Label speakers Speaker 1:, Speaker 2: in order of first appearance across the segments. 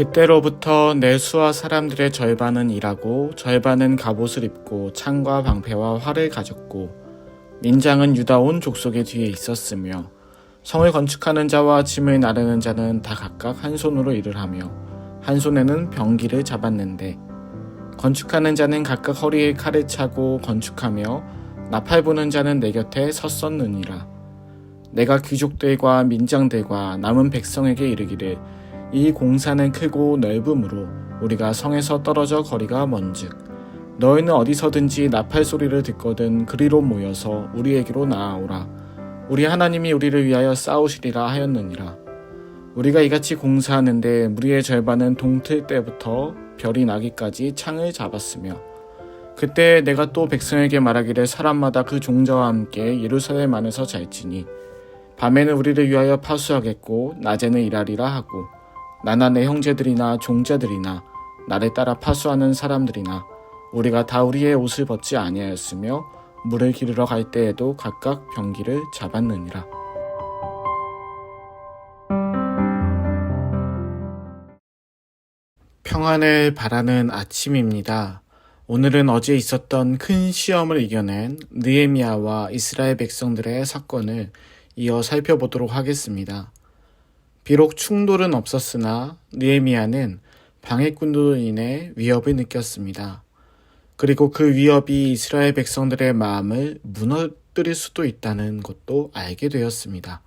Speaker 1: 그때로부터 내 수와 사람들의 절반은 일하고 절반은 갑옷을 입고 창과 방패와 활을 가졌고 민장은 유다 온 족속의 뒤에 있었으며 성을 건축하는 자와 짐을 나르는 자는 다 각각 한 손으로 일을 하며 한 손에는 병기를 잡았는데 건축하는 자는 각각 허리에 칼을 차고 건축하며 나팔 부는 자는 내 곁에 섰었느니라. 내가 귀족들과 민장들과 남은 백성에게 이르기를 이 공사는 크고 넓음으로 우리가 성에서 떨어져 거리가 먼즉 너희는 어디서든지 나팔 소리를 듣거든 그리로 모여서 우리에게로 나아오라. 우리 하나님이 우리를 위하여 싸우시리라 하였느니라. 우리가 이같이 공사하는데 무리의 절반은 동틀 때부터 별이 나기까지 창을 잡았으며 그때 내가 또 백성에게 말하기를 사람마다 그 종자와 함께 예루살렘 안에서 잘지니 밤에는 우리를 위하여 파수하겠고 낮에는 일하리라 하고 나나 내 형제들이나 종자들이나 나를 따라 파수하는 사람들이나 우리가 다 우리의 옷을 벗지 아니하였으며 물을 기르러 갈 때에도 각각 병기를 잡았느니라. 평안을 바라는 아침입니다. 오늘은 어제 있었던 큰 시험을 이겨낸 느에미아와 이스라엘 백성들의 사건을 이어 살펴보도록 하겠습니다. 비록 충돌은 없었으나 느에미아는 방해꾼으로 인해 위협을 느꼈습니다. 그리고 그 위협이 이스라엘 백성들의 마음을 무너뜨릴 수도 있다는 것도 알게 되었습니다.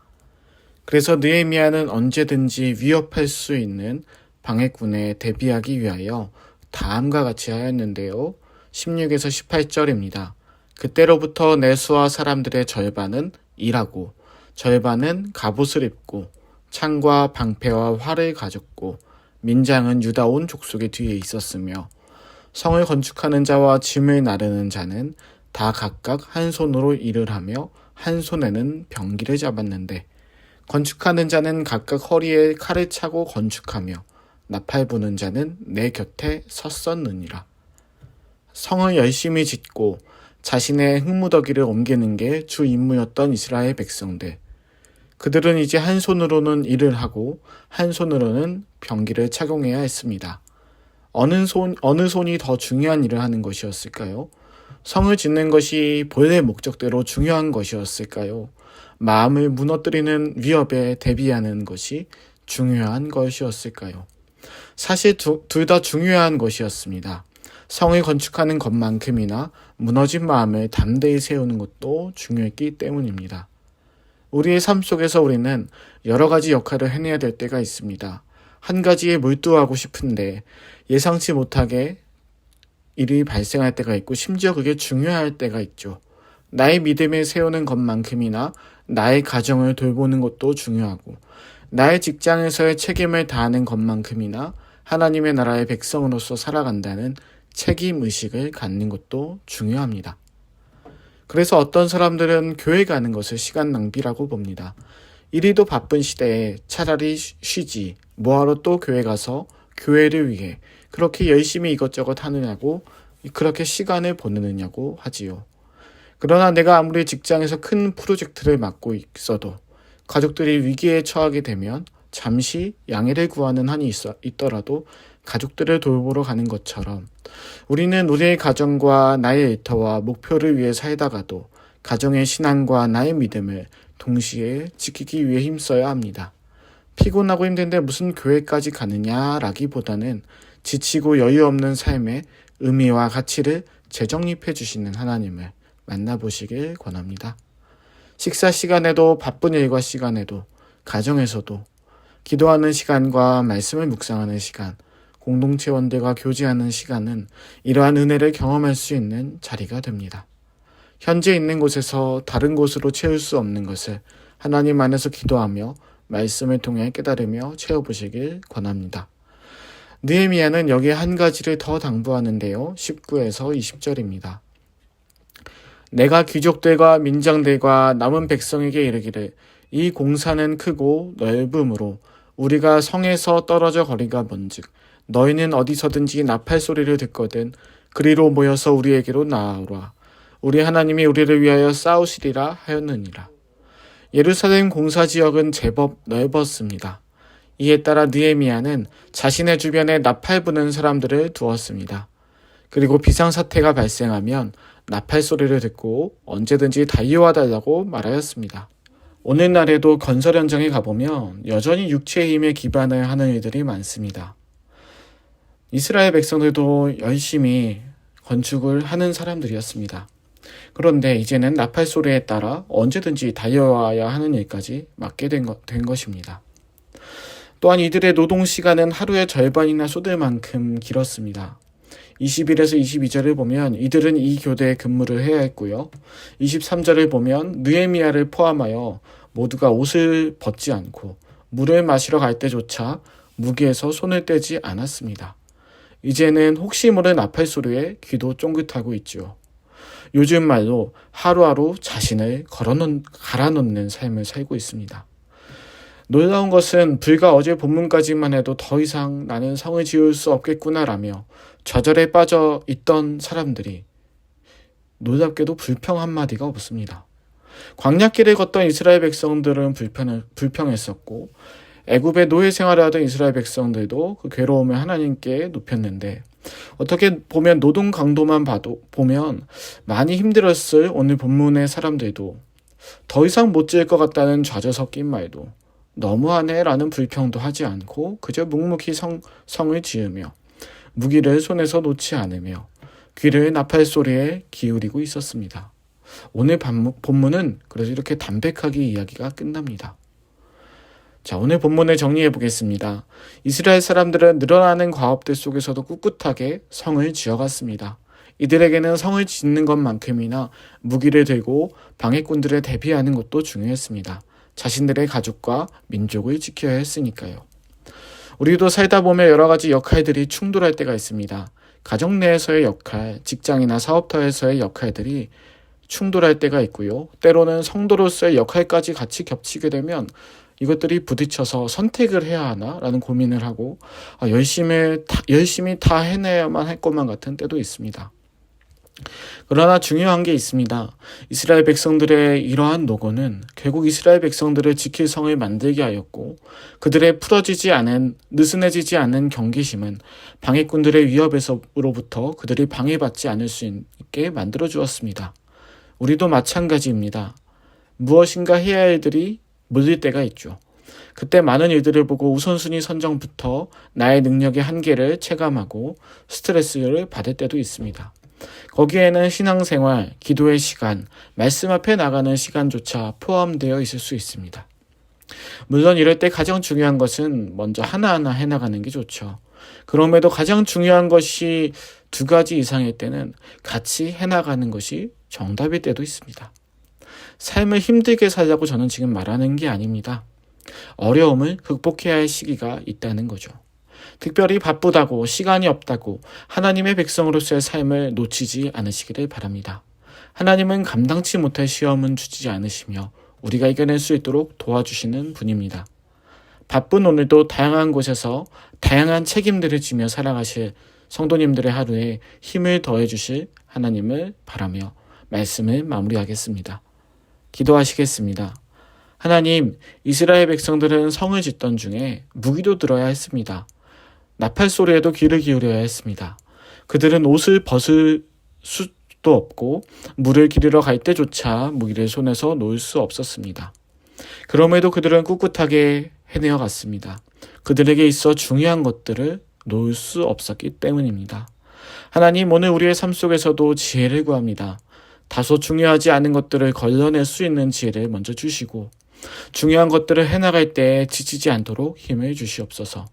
Speaker 1: 그래서 느에미아는 언제든지 위협할 수 있는 방해꾼에 대비하기 위하여 다음과 같이 하였는데요. 16에서 18절입니다. 그때로부터 내 수와 사람들의 절반은 일하고 절반은 갑옷을 입고 창과 방패와 활을 가졌고 민장은 유다 온 족속의 뒤에 있었으며 성을 건축하는 자와 짐을 나르는 자는 다 각각 한 손으로 일을 하며 한 손에는 병기를 잡았는데 건축하는 자는 각각 허리에 칼을 차고 건축하며 나팔 부는 자는 내 곁에 섰었느니라. 성을 열심히 짓고 자신의 흙무더기를 옮기는 게 주 임무였던 이스라엘 백성들. 그들은 이제 한 손으로는 일을 하고 한 손으로는 병기를 착용해야 했습니다. 어느 손, 어느 손이 더 중요한 일을 하는 것이었을까요? 성을 짓는 것이 본래 목적대로 중요한 것이었을까요? 마음을 무너뜨리는 위협에 대비하는 것이 중요한 것이었을까요? 사실 둘 다 중요한 것이었습니다. 성을 건축하는 것만큼이나 무너진 마음을 담대히 세우는 것도 중요했기 때문입니다. 우리의 삶 속에서 우리는 여러 가지 역할을 해내야 될 때가 있습니다. 한 가지에 몰두하고 싶은데 예상치 못하게 일이 발생할 때가 있고 심지어 그게 중요할 때가 있죠. 나의 믿음을 세우는 것만큼이나 나의 가정을 돌보는 것도 중요하고 나의 직장에서의 책임을 다하는 것만큼이나 하나님의 나라의 백성으로서 살아간다는 책임 의식을 갖는 것도 중요합니다. 그래서 어떤 사람들은 교회 가는 것을 시간 낭비라고 봅니다. 이리도 바쁜 시대에 차라리 쉬지, 뭐하러 또 교회 가서 교회를 위해 그렇게 열심히 이것저것 하느냐고 그렇게 시간을 보내느냐고 하지요. 그러나 내가 아무리 직장에서 큰 프로젝트를 맡고 있어도 가족들이 위기에 처하게 되면 잠시 양해를 구하는 한이 있어, 있더라도 가족들을 돌보러 가는 것처럼 우리는 우리의 가정과 나의 일터와 목표를 위해 살다가도 가정의 신앙과 나의 믿음을 동시에 지키기 위해 힘써야 합니다. 피곤하고 힘든데 무슨 교회까지 가느냐라기보다는 지치고 여유 없는 삶에 의미와 가치를 재정립해 주시는 하나님을 만나보시길 권합니다. 식사 시간에도 바쁜 일과 시간에도 가정에서도 기도하는 시간과 말씀을 묵상하는 시간, 공동체원들과 교제하는 시간은 이러한 은혜를 경험할 수 있는 자리가 됩니다. 현재 있는 곳에서 다른 곳으로 채울 수 없는 것을 하나님 안에서 기도하며 말씀을 통해 깨달으며 채워보시길 권합니다. 느헤미야는 여기에 한 가지를 더 당부하는데요. 19에서 20절입니다. 내가 귀족들과 민장들과 남은 백성에게 이르기를 이 공사는 크고 넓음으로 우리가 성에서 떨어져 거리가 먼즉 너희는 어디서든지 나팔 소리를 듣거든 그리로 모여서 우리에게로 나아오라 우리 하나님이 우리를 위하여 싸우시리라 하였느니라 예루살렘 공사 지역은 제법 넓었습니다. 이에 따라 느헤미야는 자신의 주변에 나팔 부는 사람들을 두었습니다. 그리고 비상사태가 발생하면 나팔 소리를 듣고 언제든지 달려와달라고 말하였습니다. 오늘날에도 건설 현장에 가보면 여전히 육체의 힘에 기반을 하는 이들이 많습니다. 이스라엘 백성들도 열심히 건축을 하는 사람들이었습니다. 그런데 이제는 나팔 소리에 따라 언제든지 달려와야 하는 일까지 맡게 된, 것, 된 것입니다. 또한 이들의 노동 시간은 하루의 절반이나 쏟을 만큼 길었습니다. 21에서 22절을 보면 이들은 이 교대에 근무를 해야 했고요. 23절을 보면 느에미아를 포함하여 모두가 옷을 벗지 않고 물을 마시러 갈 때조차 무기에서 손을 떼지 않았습니다. 이제는 혹시 모를 나팔 소리에 귀도 쫑긋하고 있죠. 요즘 말로 하루하루 자신을 걸어놓, 갈아놓는 삶을 살고 있습니다. 놀라운 것은 불과 어제 본문까지만 해도 더 이상 나는 성을 지을 수 없겠구나라며 좌절에 빠져 있던 사람들이 놀랍게도 불평 한마디가 없습니다. 광약길을 걷던 이스라엘 백성들은 불평, 불평했었고 애굽의 노예 생활을 하던 이스라엘 백성들도 그 괴로움을 하나님께 높였는데 어떻게 보면 노동 강도만 봐도 보면 많이 힘들었을 오늘 본문의 사람들도 더 이상 못 지을 것 같다는 좌절 섞인 말도 너무하네라는 불평도 하지 않고 그저 묵묵히 성, 성을 지으며 무기를 손에서 놓지 않으며 귀를 나팔 소리에 기울이고 있었습니다. 오늘 본문은 그래서 이렇게 담백하게 이야기가 끝납니다. 자, 오늘 본문을 정리해 보겠습니다. 이스라엘 사람들은 늘어나는 과업들 속에서도 꿋꿋하게 성을 지어갔습니다. 이들에게는 성을 짓는 것만큼이나 무기를 들고 방해꾼들을 대비하는 것도 중요했습니다. 자신들의 가족과 민족을 지켜야 했으니까요. 우리도 살다 보면 여러 가지 역할들이 충돌할 때가 있습니다. 가정 내에서의 역할, 직장이나 사업터에서의 역할들이 충돌할 때가 있고요. 때로는 성도로서의 역할까지 같이 겹치게 되면 이것들이 부딪혀서 선택을 해야 하나라는 고민을 하고 아, 열심히 다, 열심히 다 해내야만 할 것만 같은 때도 있습니다. 그러나 중요한 게 있습니다. 이스라엘 백성들의 이러한 노고는 결국 이스라엘 백성들을 지킬 성을 만들게 하였고 그들의 풀어지지 않은 느슨해지지 않은 경계심은 방해꾼들의 위협에서로부터 그들이 방해받지 않을 수 있게 만들어 주었습니다. 우리도 마찬가지입니다. 무엇인가 해야 할 일들이 물릴 때가 있죠. 그때 많은 일들을 보고 우선순위 선정부터 나의 능력의 한계를 체감하고 스트레스를 받을 때도 있습니다. 거기에는 신앙생활, 기도의 시간, 말씀 앞에 나가는 시간조차 포함되어 있을 수 있습니다. 물론 이럴 때 가장 중요한 것은 먼저 하나하나 해나가는 게 좋죠. 그럼에도 가장 중요한 것이 두 가지 이상일 때는 같이 해나가는 것이 정답일 때도 있습니다. 삶을 힘들게 살자고 저는 지금 말하는 게 아닙니다. 어려움을 극복해야 할 시기가 있다는 거죠. 특별히 바쁘다고 시간이 없다고 하나님의 백성으로서의 삶을 놓치지 않으시기를 바랍니다. 하나님은 감당치 못할 시험은 주지 않으시며 우리가 이겨낼 수 있도록 도와주시는 분입니다. 바쁜 오늘도 다양한 곳에서 다양한 책임들을 지며 살아가실 성도님들의 하루에 힘을 더해 주실 하나님을 바라며 말씀을 마무리하겠습니다. 기도하시겠습니다. 하나님, 이스라엘 백성들은 성을 짓던 중에 무기도 들어야 했습니다. 나팔 소리에도 귀를 기울여야 했습니다. 그들은 옷을 벗을 수도 없고 물을 기르러 갈 때조차 무기를 손에서 놓을 수 없었습니다. 그럼에도 그들은 꿋꿋하게 해내어 갔습니다. 그들에게 있어 중요한 것들을 놓을 수 없었기 때문입니다. 하나님, 오늘 우리의 삶 속에서도 지혜를 구합니다. 다소 중요하지 않은 것들을 걸러낼 수 있는 지혜를 먼저 주시고, 중요한 것들을 해나갈 때 지치지 않도록 힘을 주시옵소서.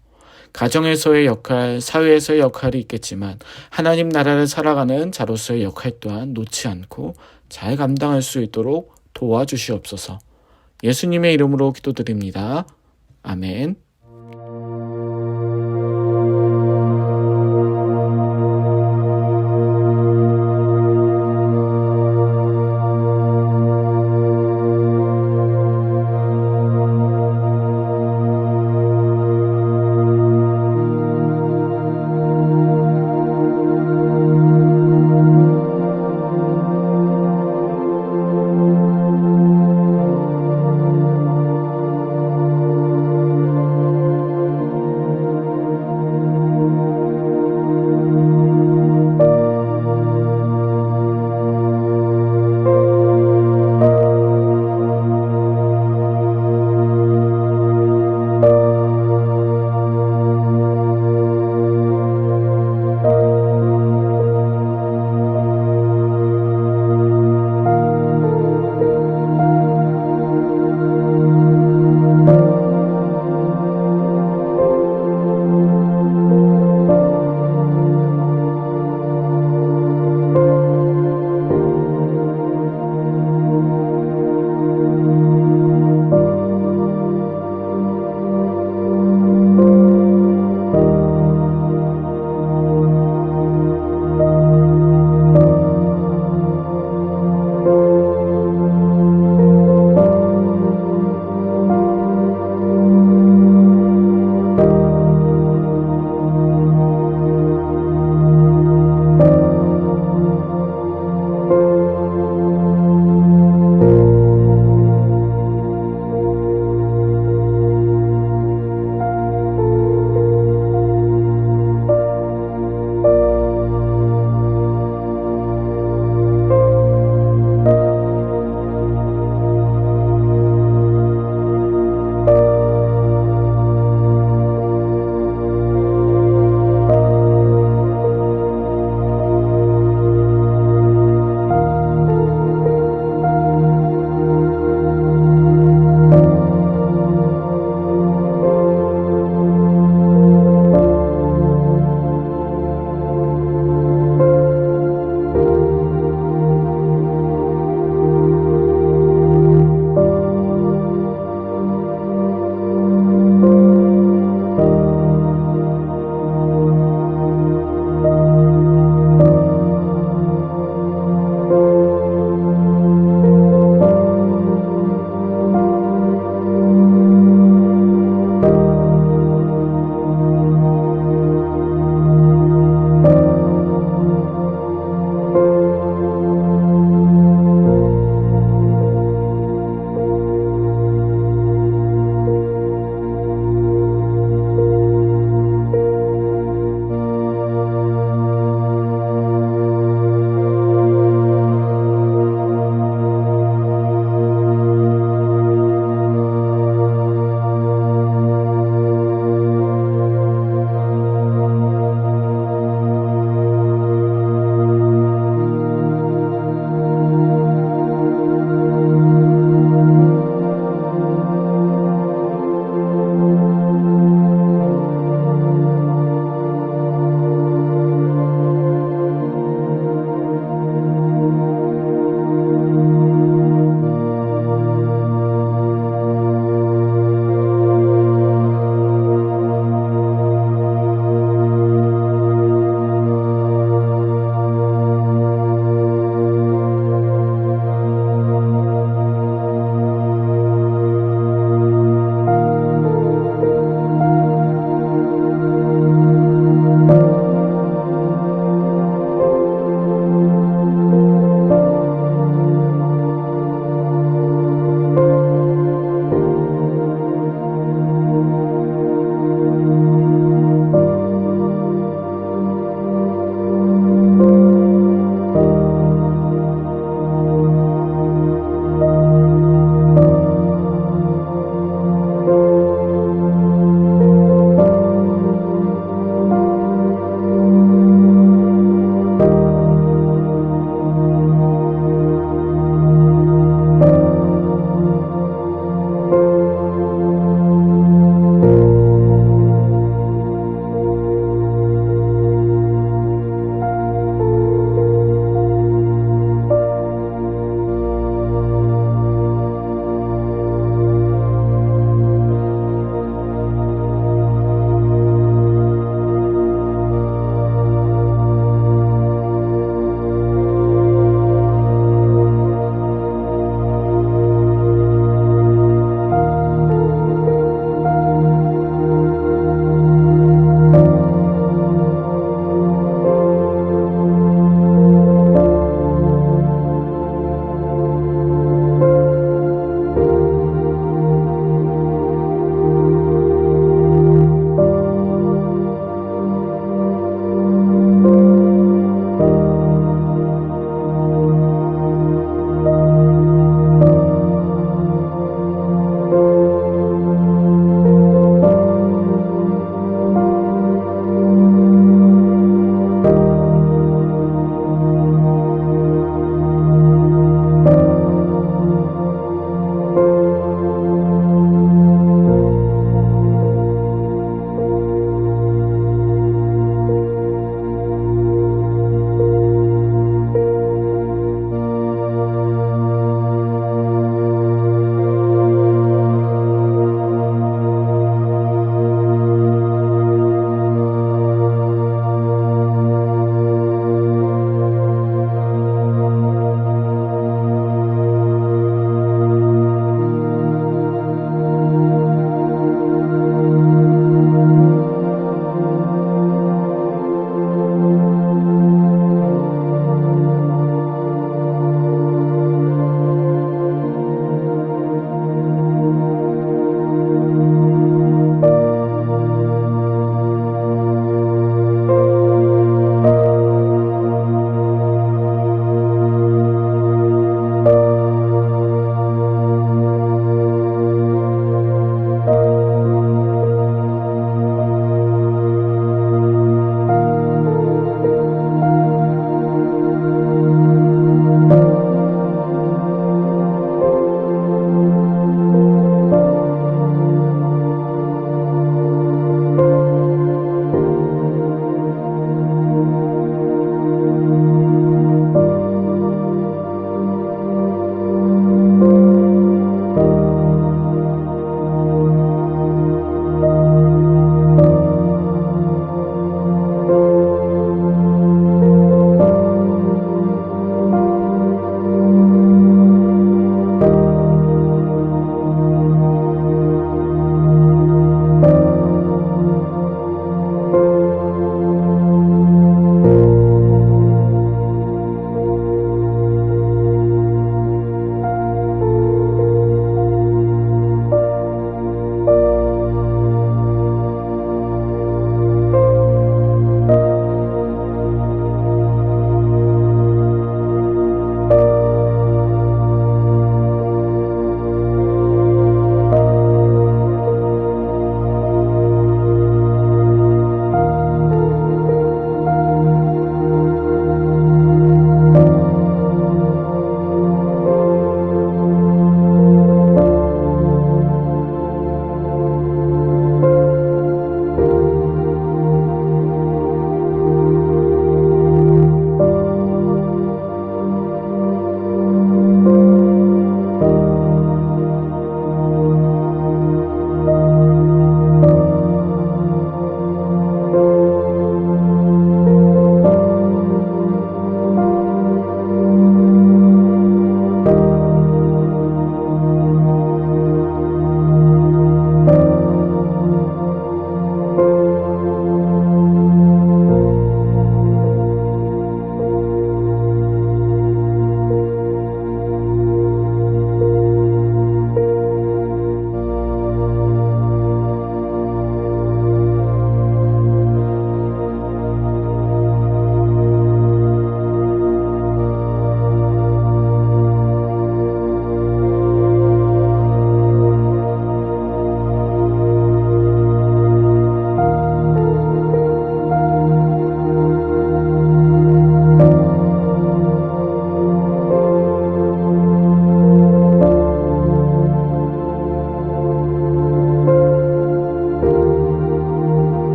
Speaker 1: 가정에서의 역할, 사회에서의 역할이 있겠지만 하나님 나라를 살아가는 자로서의 역할 또한 놓지 않고 잘 감당할 수 있도록 도와주시옵소서. 예수님의 이름으로 기도드립니다. 아멘.